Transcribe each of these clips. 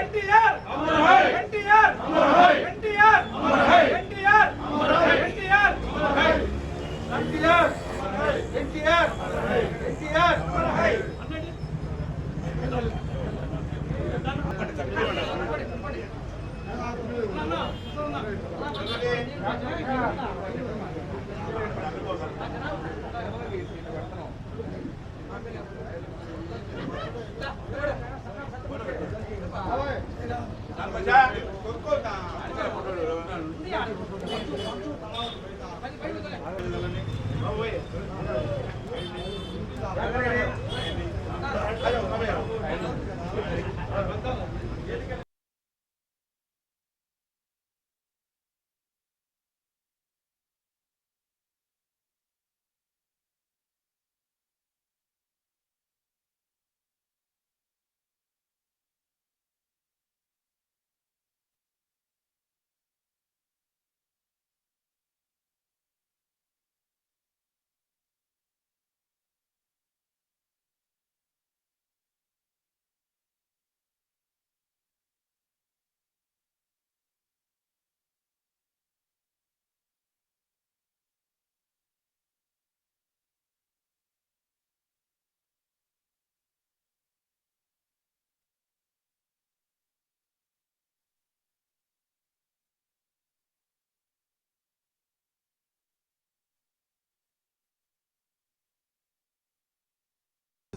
என்டிஆர் என்டிஆர் என்டிஆர்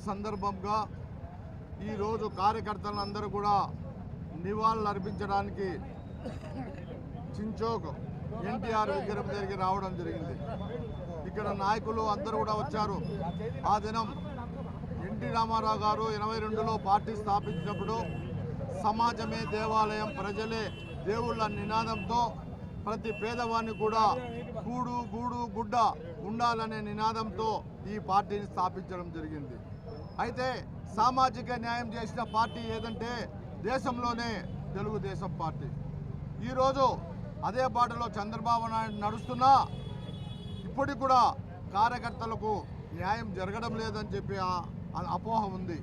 సందర్భంగా ఈరోజు కార్యకర్తలందరూ కూడా నివాళులు అర్పించడానికి చించోక్ ఎన్టీఆర్ విగ్రహం దగ్గరికి రావడం జరిగింది. ఇక్కడ నాయకులు అందరూ కూడా వచ్చారు. ఆ దినం ఎన్టీ రామారావు గారు ఎనభై రెండులో పార్టీ స్థాపించినప్పుడు సమాజమే దేవాలయం ప్రజలే దేవుళ్ళ నినాదంతో ప్రతి పేదవాడిని కూడా కూడు గూడు గుడ్డ ఉండాలనే నినాదంతో ఈ పార్టీని స్థాపించడం జరిగింది. అయితే సామాజిక న్యాయం చేసిన పార్టీ ఏదంటే దేశంలోనే తెలుగుదేశం పార్టీ. ఈరోజు అదే బాటలో చంద్రబాబు నాయుడు నడుస్తున్నా ఇప్పటికి కూడా కార్యకర్తలకు న్యాయం జరగడం లేదని చెప్పి అపోహ ఉంది.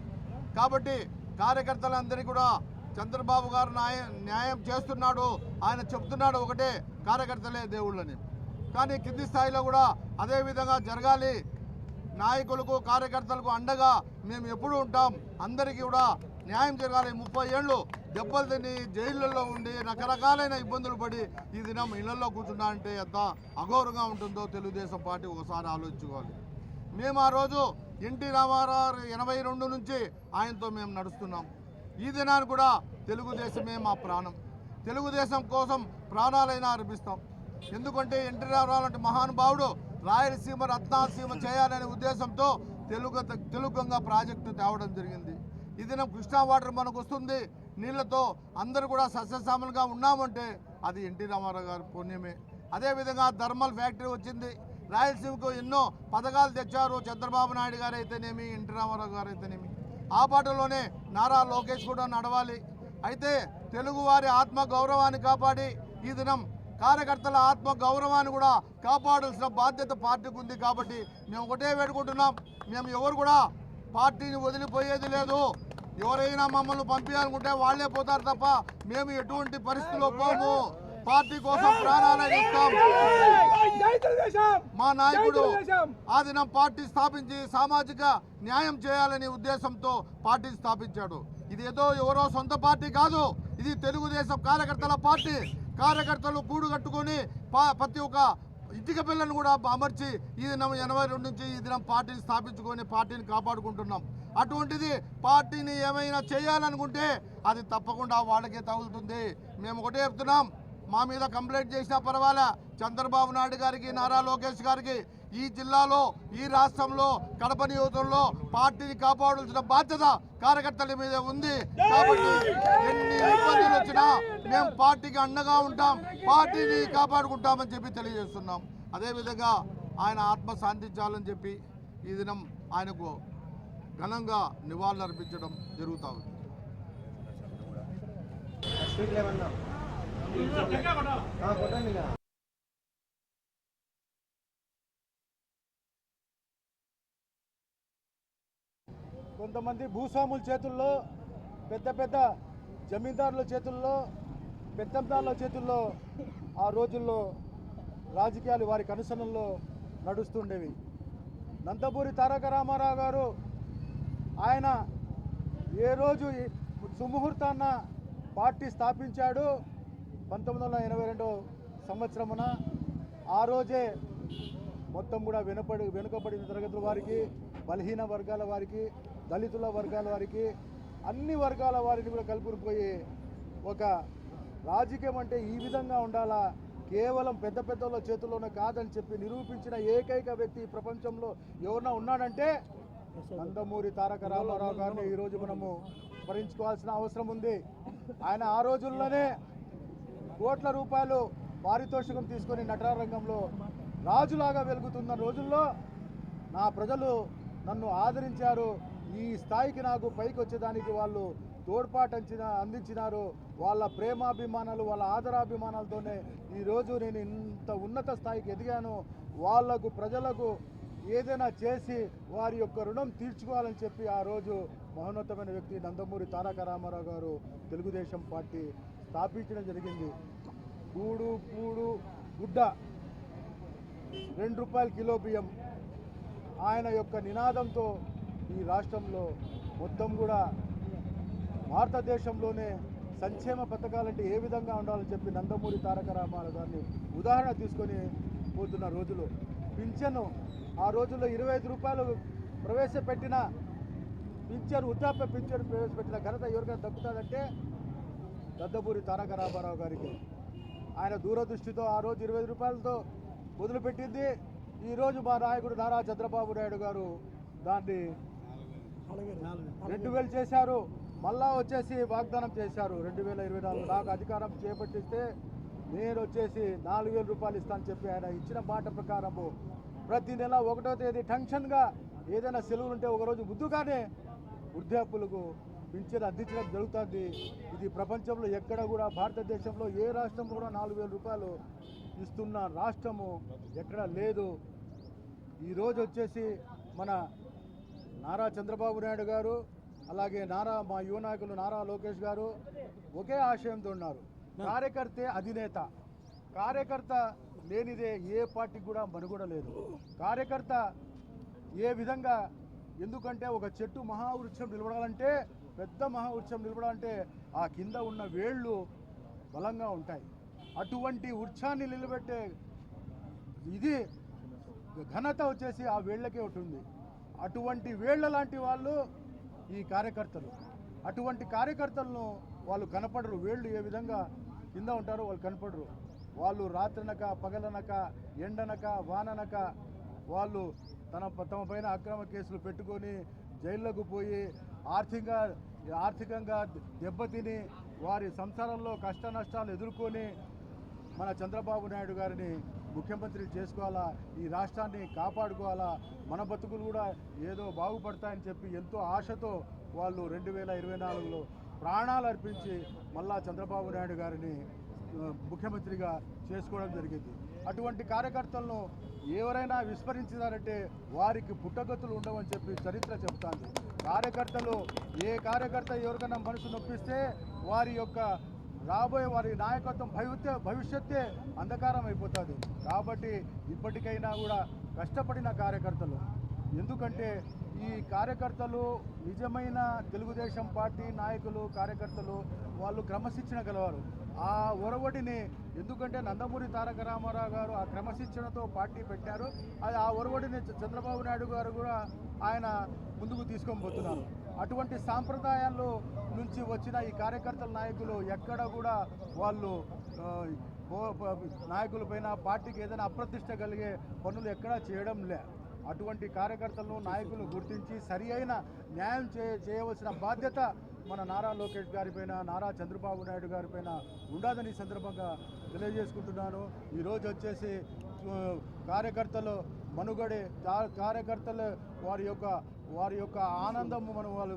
కాబట్టి కార్యకర్తలందరికీ కూడా చంద్రబాబు గారు న్యాయం న్యాయం చేస్తున్నాడు ఆయన చెప్తున్నాడు ఒకటే కార్యకర్తలే దేవుళ్ళని. కానీ కింది స్థాయిలో కూడా అదే విధంగా జరగాలి నాయకులకు కార్యకర్తలకు అండగా మేము ఎప్పుడు ఉంటాం. అందరికీ కూడా న్యాయం జరగాలి. ముప్పై ఏళ్ళు దెబ్బలు తిని జైళ్ళల్లో ఉండి రకరకాలైన ఇబ్బందులు పడి ఈ దినం ఇళ్ళలో కూర్చున్నా అంటే ఎంత అఘోరంగా ఉంటుందో తెలుగుదేశం పార్టీ ఒకసారి ఆలోచించుకోవాలి. మేము ఆ రోజు ఎన్టీ రామారావు ఎనభై రెండు నుంచి ఆయనతో మేము నడుస్తున్నాం. ఈ దినాన్ని కూడా తెలుగుదేశమే మా ప్రాణం. తెలుగుదేశం కోసం ప్రాణాలైనా అర్పిస్తాం. ఎందుకంటే ఎన్టీ రామారావు లాంటి మహానుభావుడు రాయలసీమ రత్నాసీమ చేయాలనే ఉద్దేశంతో తెలుగు తెలుగంగా ప్రాజెక్టు తేవడం జరిగింది. ఈ దినం కృష్ణా వాటర్ మనకు వస్తుంది. నీళ్ళతో అందరూ కూడా సస్యశామలుగా ఉన్నామంటే అది ఎన్టీ రామారావు గారి పుణ్యమే. అదేవిధంగా థర్మల్ ఫ్యాక్టరీ వచ్చింది. రాయలసీమకు ఎన్నో పథకాలు తెచ్చారు చంద్రబాబు నాయుడు గారు అయితేనేమి ఎన్టీ రామారావు గారు అయితేనేమి ఆ పాటలోనే నారా లోకేష్ కూడా నడవాలి. అయితే తెలుగువారి ఆత్మ గౌరవాన్ని కాపాడి ఈ దినం కార్యకర్తల ఆత్మ గౌరవాన్ని కూడా కాపాడాల్సిన బాధ్యత పార్టీకి ఉంది కాబట్టి మేము ఒకటే వేడుకుంటున్నాం. మేము ఎవరు కూడా పార్టీని వదిలిపోయేది లేదు. ఎవరైనా మమ్మల్ని పంపించాలనుకుంటే వాళ్ళే పోతారు తప్ప మేము ఎటువంటి పరిస్థితుల్లో పోము. పార్టీ కోసం ప్రాణాలను ఇస్తాం. మా నాయకుడు ఆదినం ఆ దినం పార్టీ స్థాపించి సామాజిక న్యాయం చేయాలనే ఉద్దేశంతో పార్టీ స్థాపించాడు. ఇది ఏదో ఎవరో సొంత పార్టీ కాదు. ఇది తెలుగుదేశం కార్యకర్తల పార్టీ. కార్యకర్తలు కూడు కట్టుకొని ప్రతి ఒక్క ఇటుక పిల్లను కూడా అమర్చి ఈ దినం ఎనభై రెండు నుంచి ఈ దినం పార్టీని స్థాపించుకొని పార్టీని కాపాడుకుంటున్నాం. అటువంటిది పార్టీని ఏమైనా చేయాలనుకుంటే అది తప్పకుండా వాళ్ళకే తగులుతుంది. మేము ఒకటే చెప్తున్నాం మా మీద కంప్లైంట్ చేసినా పర్వాలే. చంద్రబాబు నాయుడు గారికి నారా లోకేష్ గారికి ఈ జిల్లాలో ఈ రాష్ట్రంలో కడప నియోజకంలో పార్టీని కాపాడాల్సిన బాధ్యత కార్యకర్తల మీద ఉంది. కాబట్టి ఎన్ని ఇబ్బందులు వచ్చినా మేము పార్టీకి అండగా ఉంటాం పార్టీని కాపాడుకుంటామని చెప్పి తెలియజేస్తున్నాం. అదేవిధంగా ఆయన ఆత్మ శాంతించాలని చెప్పి ఈ దినం ఆయనకు ఘనంగా నివాళులు అర్పించడం జరుగుతూ ఉంది. కొంతమంది భూస్వాముల చేతుల్లో పెద్ద పెద్ద జమీందారుల చేతుల్లో పెత్తందారుల చేతుల్లో ఆ రోజుల్లో రాజకీయాలు వారి కనుసనల్లో నడుస్తుండేవి. నందమూరి తారక రామారావు గారు ఆయన ఏ రోజు సుముహూర్తాన్న పార్టీ స్థాపించాడు? పంతొమ్మిది వందల ఎనభై రెండో సంవత్సరమున. ఆ రోజే మొత్తం కూడా వెనుపడి వెనుకబడిన తరగతుల వారికి బలహీన వర్గాల వారికి దళితుల వర్గాల వారికి అన్ని వర్గాల వారిని కూడా కలుపుకుపోయి ఒక రాజకీయం అంటే ఈ విధంగా ఉండాలా? కేవలం పెద్ద పెద్దల చేతుల్లోనే కాదని చెప్పి నిరూపించిన ఏకైక వ్యక్తి ప్రపంచంలో ఎవరన్నా ఉన్నాడంటే నందమూరి తారక రామారావు గారిని ఈరోజు మనము స్మరించుకోవాల్సిన అవసరం ఉంది. ఆయన ఆ రోజుల్లోనే కోట్ల రూపాయలు పారితోషికం తీసుకొని నటనారంగంలో రాజులాగా వెలుగుతున్న రోజుల్లో నా ప్రజలు నన్ను ఆదరించారు. ఈ స్థాయికి నాకు పైకి వచ్చేదానికి వాళ్ళు తోడ్పాటు అందించినారు వాళ్ళ ప్రేమాభిమానాలు వాళ్ళ ఆదరాభిమానాలతోనే ఈరోజు నేను ఇంత ఉన్నత స్థాయికి ఎదిగాను. వాళ్ళకు ప్రజలకు ఏదైనా చేసి వారి యొక్క రుణం తీర్చుకోవాలని చెప్పి ఆ రోజు మహోన్నతమైన వ్యక్తి నందమూరి తారక రామారావు గారు తెలుగుదేశం పార్టీ స్థాపించడం జరిగింది. కూడు పూడు గుడ్డ రెండు రూపాయల కిలో బియ్యం. ఆయన యొక్క నినాదంతో ఈ రాష్ట్రంలో మొత్తం కూడా భారతదేశంలోనే సంక్షేమ పథకాలంటే ఏ విధంగా ఉండాలని చెప్పి నందమూరి తారక రామారావు గారిని ఉదాహరణ తీసుకొని పోతున్న రోజులు. పింఛను ఆ రోజుల్లో ఇరవై ఐదు రూపాయలు ప్రవేశపెట్టిన పింఛను వృద్ధాప్య పింఛను ప్రవేశపెట్టిన ఘనత ఎవరికైనా దక్కుతుందంటే నందమూరి తారక రామారావు గారికి. ఆయన దూరదృష్టితో ఆ రోజు ఇరవై రూపాయలతో మొదలుపెట్టింది. ఈరోజు మా నాయకుడు నారా చంద్రబాబు నాయుడు గారు దాన్ని రెండు వేలు చేశారు మళ్ళా వచ్చేసి వాగ్దానం చేశారు. రెండు వేల ఇరవై నాలుగు నాకు అధికారం చేపట్టిస్తే నేను వచ్చేసి నాలుగు వేల రూపాయలు ఇస్తానని చెప్పి ఆయన ఇచ్చిన మాట ప్రకారము ప్రతి నెల ఒకటో తేదీ టెన్షన్గా ఏదైనా సెలవులు ఉంటే ఒకరోజు ముందుగానే వృద్ధాపులకు పింఛన్ అందించడం జరుగుతుంది. ఇది ప్రపంచంలో ఎక్కడ కూడా భారతదేశంలో ఏ రాష్ట్రంలో కూడా నాలుగు వేల రూపాయలు ఇస్తున్న రాష్ట్రము ఎక్కడా లేదు. ఈరోజు వచ్చేసి మన నారా చంద్రబాబు నాయుడు గారు అలాగే నారా మా యువ నాయకులు నారా లోకేష్ గారు ఒకే ఆశయంతో ఉన్నారు. కార్యకర్తే అధినేత. కార్యకర్త లేనిదే ఏ పార్టీకి కూడా మనుగడ లేదు కార్యకర్త ఏ విధంగా ఎందుకంటే ఒక చెట్టు మహావృక్షం నిలబడాలంటే పెద్ద మహావృక్షం నిలబడాలంటే ఆ కింద ఉన్న వేళ్ళు బలంగా ఉంటాయి. అటువంటి వృక్షాన్ని నిలబెట్టే ఇది ఘనత వచ్చేసి ఆ వేళ్ళకే ఉంటుంది. అటువంటి వేళ్ళ లాంటి వాళ్ళు ఈ కార్యకర్తలు. అటువంటి కార్యకర్తలను వాళ్ళు కనపడరు. వేళ్ళు ఏ విధంగా కింద ఉంటారో వాళ్ళు కనపడరు. వాళ్ళు రాత్రనక పగలనక ఎండనక వాననక వాళ్ళు తన తమ పైన అక్రమ కేసులు పెట్టుకొని జైల్లోకి పోయి ఆర్థికంగా ఆర్థికంగా దెబ్బతిని వారి సంసారంలో కష్ట నష్టాలు ఎదుర్కొని మన చంద్రబాబు నాయుడు గారిని ముఖ్యమంత్రి చేసుకోవాలా? ఈ రాష్ట్రాన్ని కాపాడుకోవాలా? మన బతుకులు కూడా ఏదో బాగుపడతాయని చెప్పి ఎంతో ఆశతో వాళ్ళు రెండు వేల ఇరవై నాలుగులో ప్రాణాలు అర్పించి మళ్ళా చంద్రబాబు నాయుడు గారిని ముఖ్యమంత్రిగా చేసుకోవడం జరిగింది. అటువంటి కార్యకర్తలను ఎవరైనా విస్మరించినారంటే వారికి పుట్టగతులు ఉండవని చెప్పి చరిత్ర చెబుతాంది. కార్యకర్తలు ఏ కార్యకర్త ఎవరికైనా మనసు నొప్పిస్తే వారి యొక్క రాబోయే వారి నాయకత్వం భవిత్య భవిష్యత్తే అంధకారం అయిపోతుంది. కాబట్టి ఇప్పటికైనా కూడా కష్టపడిన కార్యకర్తలు. ఎందుకంటే ఈ కార్యకర్తలు నిజమైన తెలుగుదేశం పార్టీ నాయకులు కార్యకర్తలు వాళ్ళు క్రమశిక్షణ గలవారు. ఆ ఒరవడిని ఎందుకంటే నందమూరి తారక రామారావు గారు ఆ క్రమశిక్షణతో పార్టీ పెట్టారు. అది ఆ ఒరవడిని చంద్రబాబు నాయుడు గారు కూడా ఆయన ముందుకు తీసుకొని పోతున్నారు. అటువంటి సాంప్రదాయాల్లో నుంచి వచ్చిన ఈ కార్యకర్తల నాయకులు ఎక్కడ కూడా వాళ్ళు నాయకుల పైన పార్టీకి ఏదైనా అప్రతిష్ట కలిగే పనులు ఎక్కడా చేయడం లే. అటువంటి కార్యకర్తలను నాయకులు గుర్తించి సరి అయిన న్యాయం చే చేయవలసిన బాధ్యత మన నారా లోకేష్ గారిపైన నారా చంద్రబాబు నాయుడు గారిపైన ఉండదని సందర్భంగా తెలియజేసుకుంటున్నాను. ఈరోజు వచ్చేసి కార్యకర్తలు మనుగడే కార్యకర్తలు వారి యొక్క వారి యొక్క ఆనందం మనం వాళ్ళు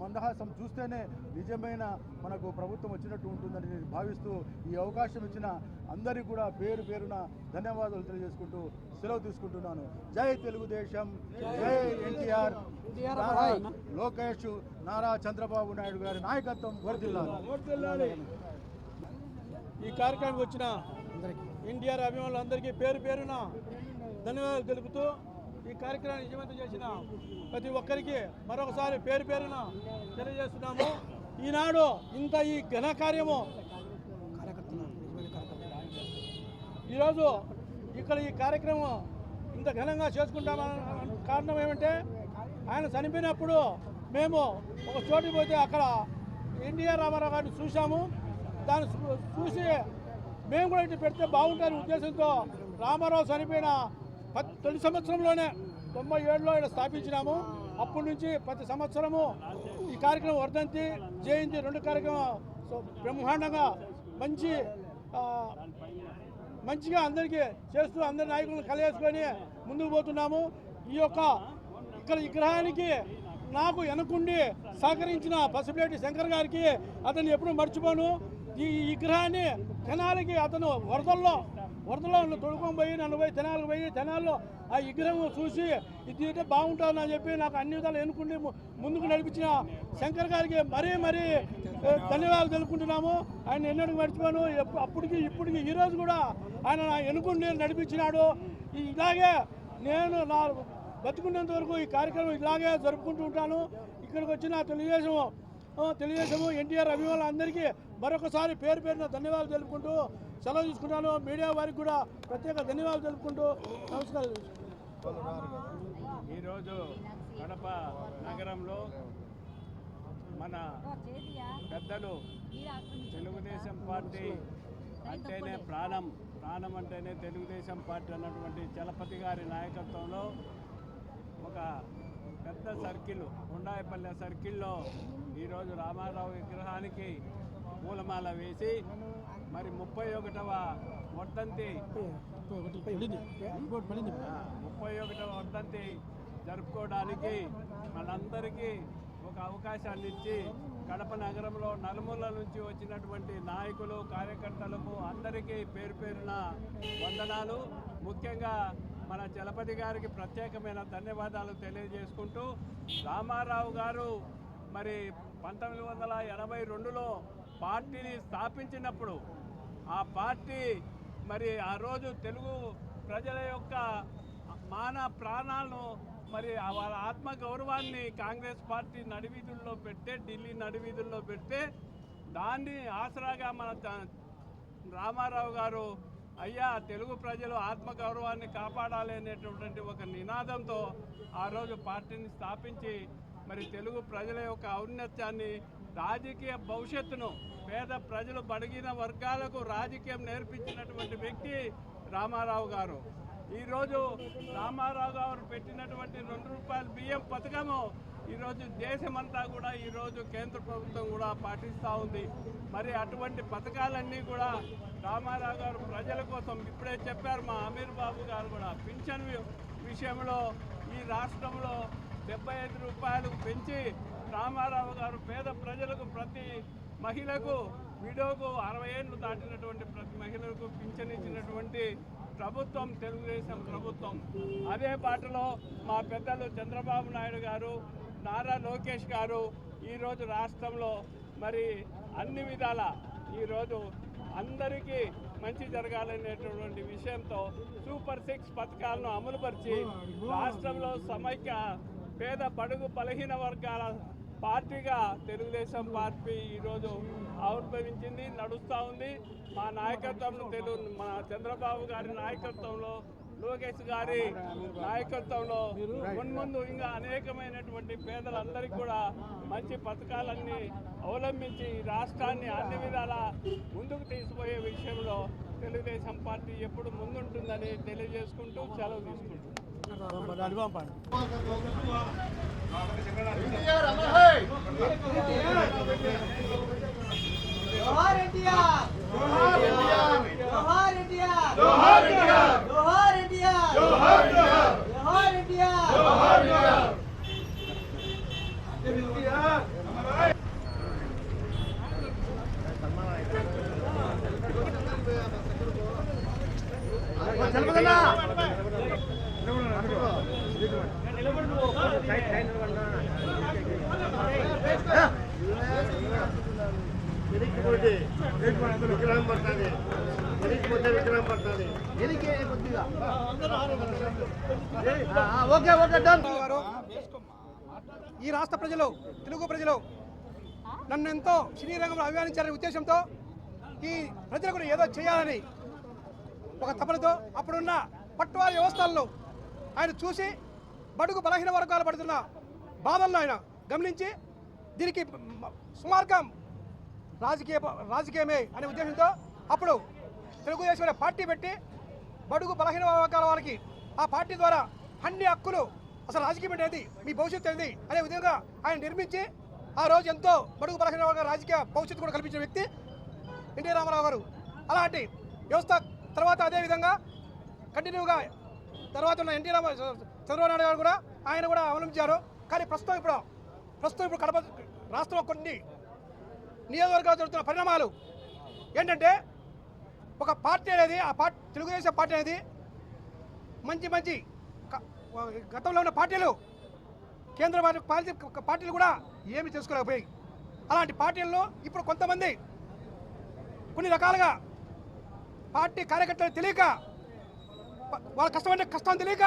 మందహాసం చూస్తేనే నిజమైన మనకు ప్రభుత్వం వచ్చినట్టు ఉంటుందని నేను భావిస్తూ ఈ అవకాశం ఇచ్చిన అందరికీ కూడా పేరు పేరున ధన్యవాదాలు తెలియజేసుకుంటూ సెలవు తీసుకుంటున్నాను. జై తెలుగుదేశం జై ఎన్టీఆర్. నారా లోకేష్ నారా చంద్రబాబు నాయుడు గారి నాయకత్వం వర్ధిల్లాలి ఈ కార్యక్రమానికి వచ్చిన ఎన్టీఆర్ అభిమానులందరికీ పేరు పేరున ధన్యవాదాలు తెలుపుతూ ఈ కార్యక్రమాన్ని విజయవంతం చేసిన ప్రతి ఒక్కరికి మరొకసారి పేరు పేరున తెలియజేస్తున్నాము. ఈనాడు ఇంత ఈ ఘన కార్యము ఈరోజు ఇక్కడ ఈ కార్యక్రమం ఇంత ఘనంగా చేసుకుంటామన్న కారణం ఏమంటే ఆయన చనిపోయినప్పుడు మేము ఒక చోటు పోతే అక్కడ ఎన్టీఆర్ రామారావు గారిని చూసాము దాన్ని చూ- చూసి మేము కూడా ఇటు పెడితే బాగుంటుందనే ఉద్దేశంతో రామారావు చనిపోయిన తొలి సంవత్సరంలోనే తొంభై ఏడులో ఇక్కడ స్థాపించినాము. అప్పటి నుంచి ప్రతి సంవత్సరము ఈ కార్యక్రమం వర్ధంతి జయంతి రెండు కార్యక్రమం బ్రహ్మాండంగా మంచి మంచిగా అందరికీ చేస్తూ అందరి నాయకులను కలవేసుకొని ముందుకు పోతున్నాము. ఈ యొక్క ఇక్కడ విగ్రహానికి నాకు వెనకుండి సహకరించిన పసిపిలేటి శంకర్ గారికి అతన్ని ఎప్పుడూ మర్చిపోను. ఈ విగ్రహాన్ని తెనాలికి అతను వరదల్లో వరదలో తొడుకొని పోయి నన్ను పోయి తెనాలకు పోయి తెనాల్లో ఆ విగ్రహం చూసి ఇది అయితే బాగుంటుందని చెప్పి నాకు అన్ని విధాలు ఎన్నుకుండి ముందుకు నడిపించిన శంకర్ గారికి మరీ మరీ ధన్యవాదాలు తెలుపుకుంటున్నాము. ఆయన ఎన్నడూ మర్చిపోను. అప్పటికి ఇప్పటికి ఈరోజు కూడా ఆయన నా ఎన్నుకుండి నడిపించినాడు. ఇలాగే నేను నా బతుకున్నంత వరకు ఈ కార్యక్రమం ఇలాగే జరుపుకుంటూ ఉంటాను. ఇక్కడికి వచ్చిన తెలుగుదేశం తెలియజేశాము ఎన్టీఆర్ అభిమానులు అందరికీ మరొకసారి పేరు పేరున ధన్యవాదాలు తెలుపుకుంటూ సెలవు తీసుకుంటాను. మీడియా వారికి కూడా ప్రత్యేక ధన్యవాదాలు తెలుపుకుంటూ నమస్కారం ఈరోజు కడప నగరంలో మన పెద్దలు తెలుగుదేశం పార్టీ అంటేనే ప్రాణం. ప్రాణం అంటేనే తెలుగుదేశం పార్టీ అన్నటువంటి చలపతి గారి నాయకత్వంలో ఒక పెద్ద సర్కిల్ ఉండాయిపల్లె సర్కిల్లో ఈరోజు రామారావు విగ్రహానికి పూలమాల వేసి మరి ముప్పై ఒకటవ వర్ధంతి ముప్పై ఒకటవ వర్ధంతి జరుపుకోవడానికి మనందరికీ ఒక అవకాశాన్ని ఇచ్చి కడప నగరంలో నలుమూల నుంచి వచ్చినటువంటి నాయకులు కార్యకర్తలకు అందరికీ పేరు పేరున వందనాలు. ముఖ్యంగా మన చలపతి గారికి ప్రత్యేకమైన ధన్యవాదాలు తెలియజేసుకుంటూ రామారావు గారు మరి పంతొమ్మిది వందల ఎనభై రెండులో పార్టీని స్థాపించినప్పుడు ఆ పార్టీ మరి ఆ రోజు తెలుగు ప్రజల యొక్క మాన ప్రాణాలను మరి ఆ వాళ్ళ ఆత్మ గౌరవాన్ని కాంగ్రెస్ పార్టీ నడివీధుల్లో పెడితే ఢిల్లీ నడివీధుల్లో పెడితే దాన్ని ఆసరాగా మన రామారావు గారు అయ్యా తెలుగు ప్రజలు ఆత్మగౌరవాన్ని కాపాడాలి అనేటటువంటి ఒక నినాదంతో ఆ రోజు పార్టీని స్థాపించి మరి తెలుగు ప్రజల యొక్క ఔన్నత్యాన్ని రాజకీయ భవిష్యత్తును పేద ప్రజలు బడిగిన వర్గాలకు రాజకీయం నేర్పించినటువంటి వ్యక్తి రామారావు గారు. ఈరోజు రామారావు గారు పెట్టినటువంటి రెండు రూపాయల బియ్యం పథకము ఈరోజు దేశమంతా కూడా ఈరోజు కేంద్ర ప్రభుత్వం కూడా పాటిస్తూ ఉంది. మరి అటువంటి పథకాలన్నీ కూడా రామారావు గారు ప్రజల కోసం ఇప్పుడే చెప్పారు మా అమీర్ బాబు గారు కూడా. పింఛన్ విషయంలో ఈ రాష్ట్రంలో డెబ్బై ఐదు రూపాయలు పెంచి రామారావు గారు పేద ప్రజలకు ప్రతి మహిళకు విడోకు అరవై ఏళ్ళు దాటినటువంటి ప్రతి మహిళలకు పింఛన్ ఇచ్చినటువంటి ప్రభుత్వం తెలుగుదేశం ప్రభుత్వం. అదే బాటలో మా పెద్దలు చంద్రబాబు నాయుడు గారు నారా లోకేష్ గారు ఈరోజు రాష్ట్రంలో మరి అన్ని విధాల ఈరోజు అందరికీ మంచి జరగాలనేటటువంటి విషయంతో సూపర్ సిక్స్ పథకాలను అమలుపరిచి రాష్ట్రంలో సమైక్య పేద బడుగు బలహీన వర్గాల పార్టీగా తెలుగుదేశం పార్టీ ఈరోజు ఆవిర్భవించింది నడుస్తూ ఉంది. మా నాయకత్వంలో తెలుగు మా చంద్రబాబు గారి నాయకత్వంలో లోకేష్ గారి నాయకత్వంలో మున్ముందు ఇంకా అనేకమైనటువంటి పేదలందరికీ కూడా మంచి పథకాలన్నీ అవలంబించి రాష్ట్రాన్ని అన్ని విధాల ముందుకు తీసుకుపోయే విషయంలో తెలుగుదేశం పార్టీ ఎప్పుడు ముందుంటుందని తెలియజేసుకుంటూ సెలవు తీసుకుంటున్నాం. విగ్రహం పడుతుంది. పోతే విగ్రహం పడుతుంది. Okay okay done. ఈ రాష్ట్ర ప్రజలు తెలుగు ప్రజలు నన్ను ఎంతో సినీ రంగంలో అభిమానించాలనే ఉద్దేశంతో ఈ ప్రజలకు కూడా ఏదో చేయాలని ఒక తపనతో అప్పుడున్న పట్టువారి వ్యవస్థల్లో ఆయన చూసి బడుగు బలహీన వర్గాలు పడుతున్న బాధలను ఆయన గమనించి దీనికి సుమార్గం రాజకీయ రాజకీయమే అనే ఉద్దేశంతో అప్పుడు తెలుగుదేశం అనే పార్టీ పెట్టి బడుగు బలహీన వర్గాల వాళ్ళకి ఆ పార్టీ ద్వారా అన్ని హక్కులు అసలు రాజకీయం అనేది మీ భవిష్యత్తు ఏంది? అనే విధంగా ఆయన నిర్మించి ఆ రోజు ఎంతో బడుగు బలహీన వర్గాల రాజకీయ భవిష్యత్తు కూడా కల్పించిన వ్యక్తి ఎన్టీ రామారావు గారు. అలాంటి వ్యవస్థ తర్వాత అదేవిధంగా కంటిన్యూగా తర్వాత ఉన్న ఎన్టీ రామ చంద్రబాబు నాయుడు గారు కూడా ఆయన కూడా అవలంబించారు. కానీ ప్రస్తుతం ఇప్పుడు ప్రస్తుతం ఇప్పుడు కడప రాష్ట్రంలో కొన్ని నియోజకవర్గాలు జరుగుతున్న పరిణామాలు ఏంటంటే ఒక పార్టీ అనేది ఆ పార్టీ తెలుగుదేశం పార్టీ అనేది మంచి మంచి గతంలో ఉన్న పార్టీలు కేంద్ర పార్టీ పాలిత పార్టీలు కూడా ఏమి చేసుకోలేకపోయాయి. అలాంటి పార్టీల్లో ఇప్పుడు కొంతమంది కొన్ని రకాలుగా పార్టీ కార్యకర్తలు తెలియక వాళ్ళ కష్టమంటే కష్టం తెలియక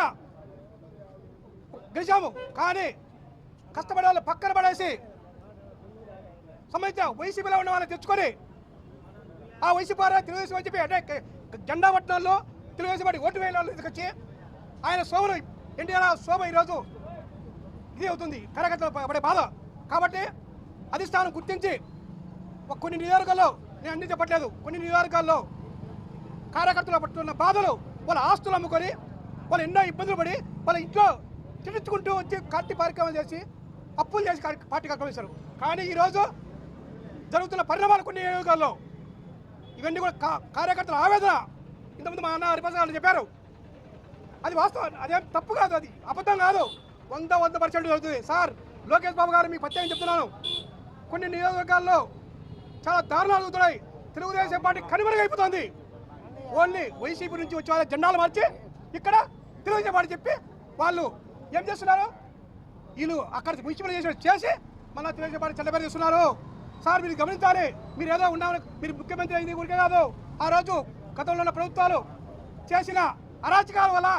గెలిచాము. కానీ కష్టపడే వాళ్ళు పక్కన పడేసి సంబంధించిన వైసీపీలో ఉన్న వాళ్ళని తెచ్చుకొని ఆ వైసీపీ వారు తెలుగుదేశం అని చెప్పి అంటే జెండా పట్టణాల్లో తెలుగుదేశం పార్టీ ఓటు వేయాలి తీసుకొచ్చి ఆయన శోభను ఎన్టీఆర్ శోభ ఈరోజు ఇది అవుతుంది కార్యకర్తలు పడే బాధ. కాబట్టి అధిష్టానం గుర్తించి కొన్ని నియోజకాల్లో నేను అన్ని చెప్పట్లేదు కొన్ని నియోజకాల్లో కార్యకర్తలు పట్టుకున్న బాధలు వాళ్ళ ఆస్తులు అమ్ముకొని వాళ్ళు ఎన్నో ఇబ్బందులు పడి వాళ్ళ ఇంట్లో చిడుచుకుంటూ వచ్చి పార్టీ కార్యక్రమాలు చేసి అప్పులు చేసి పార్టీ కార్యక్రమం చేశారు. కానీ ఈరోజు జరుగుతున్న పరిణామాలు కొన్ని నియోజకవర్గాల్లో ఇవన్నీ కూడా కా- కార్యకర్తల ఆవేదన. ఇంతకుముందు మా అన్న హరిప్రసాద్ గారు చెప్పారు. అది వాస్తవం అదేం తప్పు కాదు అది అబద్ధం కాదు. వంద వంద పర్సెంట్ జరుగుతుంది. సార్ లోకేష్ బాబు గారు మీకు ప్రత్యేకం చెప్తున్నాను. కొన్ని నియోజకవర్గాల్లో చాలా దారుణాలు జరుగుతున్నాయి. తెలుగుదేశం పార్టీ కనుమరుగైపోతుంది. ఓన్లీ వైసీపీ నుంచి వచ్చే వాళ్ళ జెండాలు మార్చి ఇక్కడ తెలుగుదేశం పార్టీ చెప్పి వాళ్ళు ఏం చేస్తున్నారు? వీళ్ళు అక్కడ మున్సిపల్ చేసి చేసి మళ్ళీ తెలుగుదేశం పార్టీ చెడ్డపేరు చేస్తున్నారు సార్ మీరు గమనించాలి. మీరు ఏదో ఉన్నామని మీరు ముఖ్యమంత్రి అయింది ఊరికే కాదు. ఆ రోజు గతంలో ఉన్న ప్రభుత్వాలు చేసిన అరాచకాల వల్ల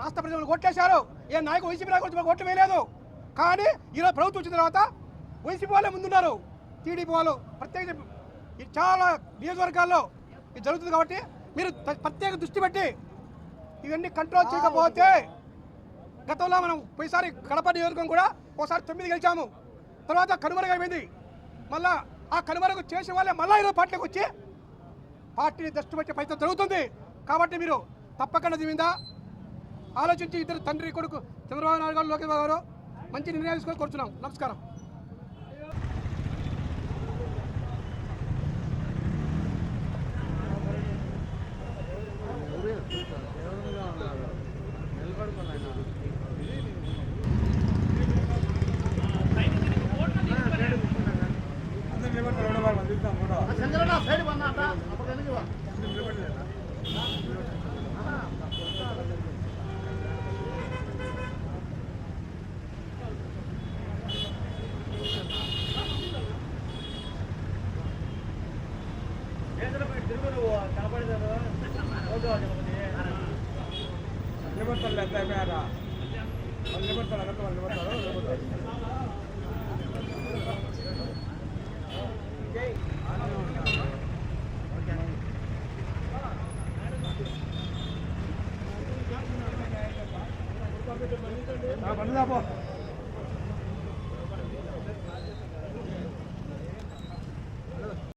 రాష్ట్ర ప్రజలు ఓట్లేశారు. ఏ నాయకుడు వైసీపీ నాయకులు ఓట్లు వేయలేదు. కానీ ఈరోజు ప్రభుత్వం వచ్చిన తర్వాత వైసీపీ వాళ్ళే ముందున్నారు. టీడీపీ వాళ్ళు ప్రత్యేకించి ఈ చాలా నియోజకవర్గాల్లో ఇది జరుగుతుంది కాబట్టి మీరు ప్రత్యేక దృష్టి పెట్టి ఇవన్నీ కంట్రోల్ చేయకపోతే గతంలో మనం పోయిసారి కడప నియోజకవర్గం కూడా ఒకసారి తొమ్మిది గెలిచాము. తర్వాత కనుమరుగైపోయింది. మళ్ళా ఆ కనుమరుగు చేసే వాళ్ళే మళ్ళా ఈరోజు పార్టీకి వచ్చి పార్టీని దృష్టి పెట్టి ప్రయత్నం జరుగుతుంది. కాబట్టి మీరు తప్పకుండా దీని మీద ఆలోచించి ఇద్దరు తండ్రి కొడుకు చంద్రబాబు నాయుడు గారు లోకేష్ బాబు గారు మంచి నిర్ణయాలు తీసుకొని కోరుతున్నాం నమస్కారం.